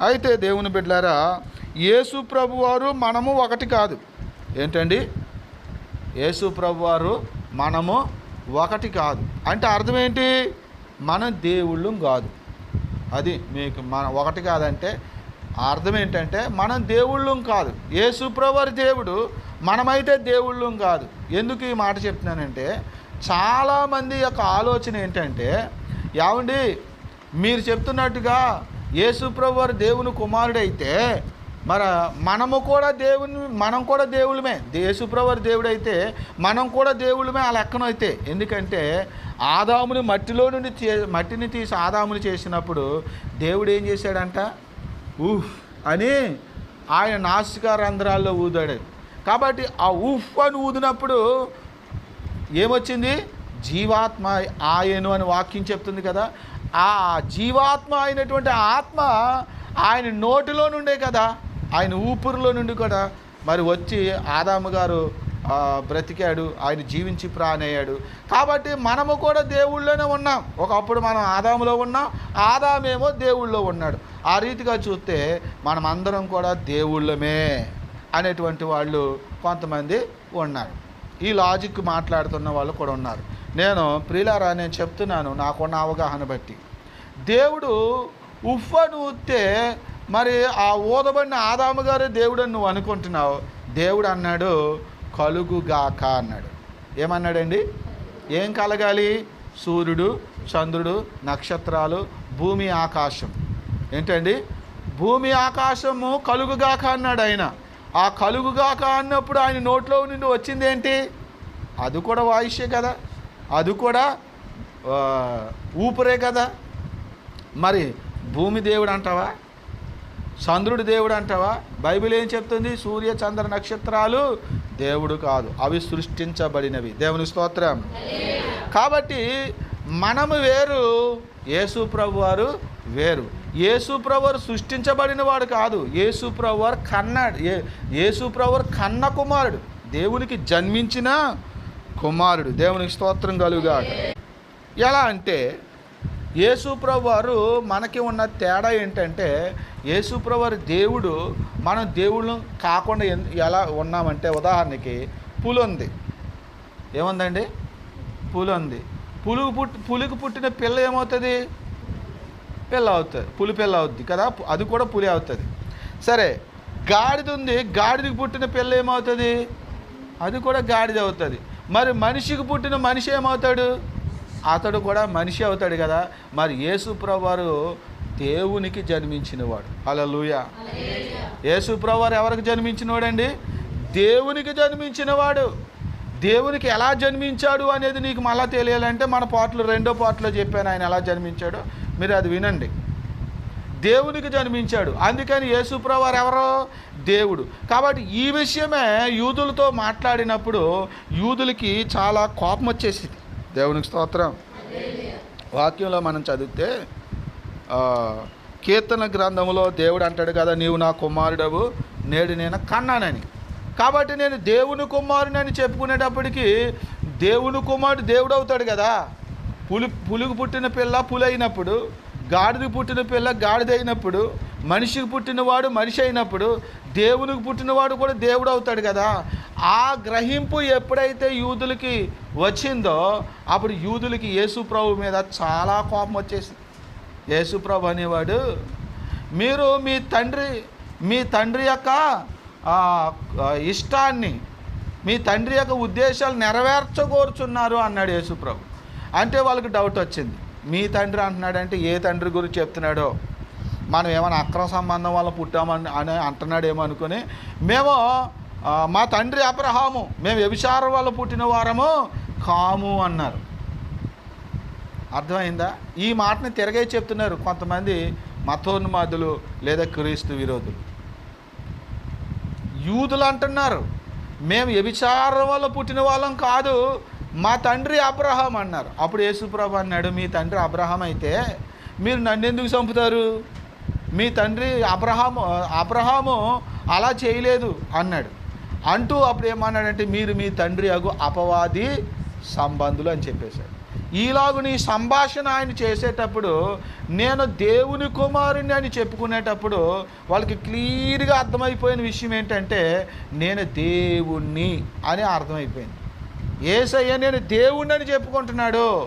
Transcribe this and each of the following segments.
అయితే దేవుని బిడ్డారా యేసు ప్రభువారు మనము ఒకటి కాదు. ఏంటండి? యేసు ప్రభువారు మనము ఒకటి కాదు. అంటే అర్థం ఏంటి? మనం దేవుళ్ళం కాదు. అది మీకు మన ఒకటి కాదంటే అర్థం ఏంటంటే మనం దేవుళ్ళం కాదు. యేసు ప్రభువారి దేవుడు మనమైతే దేవుళ్ళం కాదు. ఎందుకు ఈ మాట చెప్తున్నానంటే చాలామంది యొక్క ఆలోచన ఏంటంటే ఏమండి? మీరు చెప్తున్నట్టుగా యేసుప్రభు వారు దేవుని కుమారుడైతే మరి మనము కూడా దేవుని మనం కూడా దేవులమే యేసుప్రభు వారి దేవుడైతే మనం కూడా దేవులమే ఆ లెక్కనైతే ఎందుకంటే ఆదాముని మట్టిలో నుండి మట్టిని తీసి ఆదాముని చేసినప్పుడు దేవుడు ఏం చేశాడంట? ఊహ్ అని ఆయన నాసికా రంధ్రాల్లో ఊదాడు. కాబట్టి ఆ ఊఫ్ అని ఊదినప్పుడు ఏమొచ్చింది? జీవాత్మ ఆయను అని వాక్యం చెప్తుంది కదా. ఆ జీవాత్మ అయినటువంటి ఆత్మ ఆయన నోటిలో నుండే కదా. ఆయన ఊపిరిలో నుండి కూడా. మరి వచ్చి ఆదాము గారు బ్రతికాడు. ఆయన జీవించి ప్రాణయ్యాడు. కాబట్టి మనము కూడా దేవుళ్ళలోనే ఉన్నాం. ఒకప్పుడు మనం ఆదాములో ఉన్నాం. ఆదామేమో దేవుళ్ళో ఉన్నాడు. ఆ రీతిగా చూస్తే మనం అందరం కూడా దేవుళ్ళమే అనేటువంటి వాళ్ళు కొంతమంది ఉన్నారు. ఈ లాజిక్ మాట్లాడుతున్న వాళ్ళు కూడా ఉన్నారు. నేను ప్రియులారా నేను చెప్తున్నాను. నాకున్న అవగాహన బట్టి. దేవుడు ఉఫ్ఫను ఊస్తే మరి ఆ ఊదబడిన ఆదాము గారే దేవుడు అని నువ్వు అనుకుంటున్నావు. దేవుడు అన్నాడు కలుగుగాక అన్నాడు. ఏమన్నాడండి? ఏం కలగాలి? సూర్యుడు చంద్రుడు నక్షత్రాలు భూమి ఆకాశం. ఏంటండి? భూమి ఆకాశము కలుగుగాక అన్నాడు ఆయన. ఆ కలుగుగాక అన్నప్పుడు ఆయన నోట్లో నుండి వచ్చింది ఏంటి? అది కూడా వాయిస్యే కదా. అది కూడా ఊపిరే కదా. మరి భూమి దేవుడు అంటావా? చంద్రుడి దేవుడు అంటావా? బైబిల్ ఏం చెప్తుంది? సూర్య చంద్ర నక్షత్రాలు దేవుడు కాదు అవి సృష్టించబడినవి. దేవుని స్తోత్రం. కాబట్టి మనము వేరు యేసు ప్రభు వారు వేరు. యేసు ప్రభువారు సృష్టించబడిన వాడు కాదు. యేసు ప్రభువారు కన్నాడు ఏ యేసు ప్రభువారు కన్న కుమారుడు. దేవునికి జన్మించిన కుమారుడు. దేవునికి స్తోత్రం కలుగాడు ఎలా అంటే యేసుప్రభు వారు మనకి ఉన్న తేడా ఏంటంటే యేసుప్రభు వారి దేవుడు మనం దేవుళ్ళు కాకుండా ఎలా ఉన్నామంటే ఉదాహరణకి పులి ఉంది ఏముందండి? పులి ఉంది పులుగు పుట్టి పులికి పుట్టిన పిల్ల ఏమవుతుంది? పిల్ల అవుతుంది పులి పిల్ల అవుద్ది కదా అది కూడా పులి అవుతుంది. సరే గాడిద ఉంది గాడిదకి పుట్టిన పిల్ల ఏమవుతుంది? అది కూడా గాడిద అవుతుంది మరి మనిషికి పుట్టిన మనిషి ఏమవుతాడు? అతడు కూడా మనిషి అవుతాడు కదా. మరి యేసు వారు దేవునికి జన్మించినవాడు. అలా లూయ యేసు వారు ఎవరికి జన్మించినవాడండి? దేవునికి జన్మించినవాడు. దేవునికి ఎలా జన్మించాడు అనేది నీకు మళ్ళా తెలియాలంటే మన పాటలు రెండో పాటలో చెప్పాను ఆయన ఎలా జన్మించాడో. మీరు అది వినండి. దేవునికి జన్మించాడు. అందుకని యేసుప్రవారు ఎవరో? దేవుడు. కాబట్టి ఈ విషయమే యూదులతో మాట్లాడినప్పుడు యూదులకి చాలా కోపం వచ్చేసింది. దేవునికి స్తోత్రం. వాక్యంలో మనం చదివితే కీర్తన గ్రంథంలో దేవుడు అంటాడు కదా నీవు నా కుమారుడవు నేడు నేను కన్నానని. కాబట్టి నేను దేవుని కుమారుని చెప్పుకునేటప్పటికి దేవుని కుమారుడు దేవుడు అవుతాడు కదా. పులి పులికి పుట్టిన పిల్ల పులి అయినప్పుడు గాడిదకి పుట్టిన పిల్ల గాడిద అయినప్పుడు మనిషికి పుట్టినవాడు మనిషి అయినప్పుడు దేవునికి పుట్టినవాడు కూడా దేవుడు అవుతాడు కదా. ఆ గ్రహింపు ఎప్పుడైతే యూదులకి వచ్చిందో అప్పుడు యూదులకి యేసు ప్రభు మీద చాలా కోపం వచ్చేసింది. యేసుప్రభు అనేవాడు మీరు మీ తండ్రి మీ తండ్రి యొక్క ఇష్టాన్ని మీ తండ్రి యొక్క ఉద్దేశాలు నెరవేర్చగోరుచున్నారు అన్నాడు యేసుప్రభు అంటే వాళ్ళకి డౌట్ వచ్చింది. మీ తండ్రి అంటున్నాడంటే ఏ తండ్రి గురించి చెప్తున్నాడో? మనం ఏమైనా అక్రమ సంబంధం వల్ల పుట్టామని అని అంటున్నాడేమో అనుకుని మేము మా తండ్రి అబ్రహాము మేము వ్యభిచారం వల్ల పుట్టిన వారము కాము అన్నారు. అర్థమైందా? ఈ మాటని తిరగే చెప్తున్నారు కొంతమంది మతోన్మాదులు లేదా క్రీస్తు విరోధులు. యూదులు అంటున్నారు మేము వ్యభిచారం వల్ల పుట్టిన వాళ్ళం కాదు మా తండ్రి అబ్రహాం అన్నారు. అప్పుడు యేసుప్రభు అన్నాడు మీ తండ్రి అబ్రహాం అయితే మీరు నన్ను ఎందుకు చంపుతారు? మీ తండ్రి అబ్రహాము అబ్రహాము అలా చేయలేదు అన్నాడు. అంటూ అప్పుడు ఏమన్నాడంటే మీరు మీ తండ్రి అగు అపవాది సంబంధులు అని చెప్పేశాడు. ఈలాగు నీ సంభాషణ ఆయన చేసేటప్పుడు నేను దేవుని కుమారుని అని చెప్పుకునేటప్పుడు వాళ్ళకి క్లియర్గా అర్థమైపోయిన విషయం ఏంటంటే నేను దేవుణ్ణి అని అర్థమైపోయింది. ఏసయ్య నేను దేవుణ్ణి అని చెప్పుకుంటున్నాడు.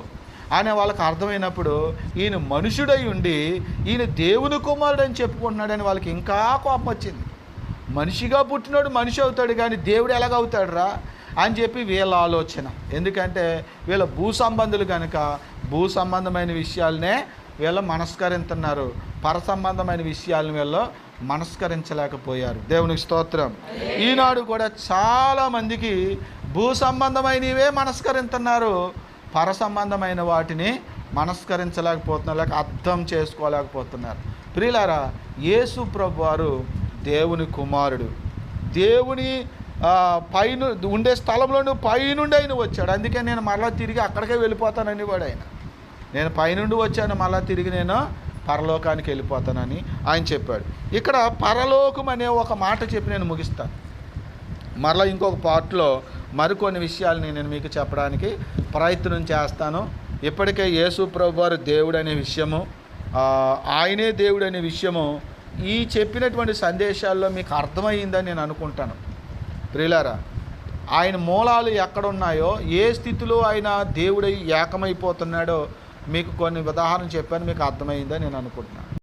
అనే వాళ్ళకి అర్థమైనప్పుడు ఈయన మనుషుడై ఉండి ఈయన దేవుని కుమారుడు అని చెప్పుకుంటున్నాడని వాళ్ళకి ఇంకా కోపం వచ్చింది. మనిషిగా పుట్టినోడు మనిషి అవుతాడు కానీ దేవుడు ఎలాగవుతాడు రా అని చెప్పి వీళ్ళ ఆలోచన. ఎందుకంటే వీళ్ళ భూ సంబంధులు కనుక భూ సంబంధమైన విషయాలనే వీళ్ళు మనస్కరింతున్నారు. పర సంబంధమైన విషయాలను వీళ్ళు మనస్కరించలేకపోయారు. దేవునికి స్తోత్రం. ఈనాడు కూడా చాలామందికి భూ సంబంధమైనవే మనస్కరింతున్నారు. పర సంబంధమైన వాటిని మనస్కరించలేకపోతున్నారు లేక అర్థం చేసుకోలేకపోతున్నారు. ప్రియులారా యేసు ప్రభు వారు దేవుని కుమారుడు. దేవుని పైన ఉండే స్థలంలో పైనుండి ఆయన వచ్చాడు. అందుకే నేను మరలా తిరిగి అక్కడికే వెళ్ళిపోతానని వాడు ఆయన. నేను పైనుండి వచ్చాను మళ్ళా తిరిగి నేను పరలోకానికి వెళ్ళిపోతానని ఆయన చెప్పాడు. ఇక్కడ పరలోకం అనే ఒక మాట చెప్పి నేను ముగిస్తాను మరలా ఇంకొక పార్ట్లో మరికొన్ని విషయాలని నేను మీకు చెప్పడానికి ప్రయత్నం చేస్తాను. ఇప్పటికే యేసు ప్రభు వారు దేవుడు అనే విషయము ఆయనే దేవుడు అనే విషయము. ఈ చెప్పినటువంటి సందేశాల్లో మీకు అర్థమైందని నేను అనుకుంటాను. ప్రియులారా ఆయన మూలాలు ఎక్కడున్నాయో ఏ స్థితిలో ఆయన దేవుడై ఏకమైపోతున్నాడో మీకు కొన్ని ఉదాహరణ చెప్పాను మీకు అర్థమైందని నేను అనుకుంటున్నాను.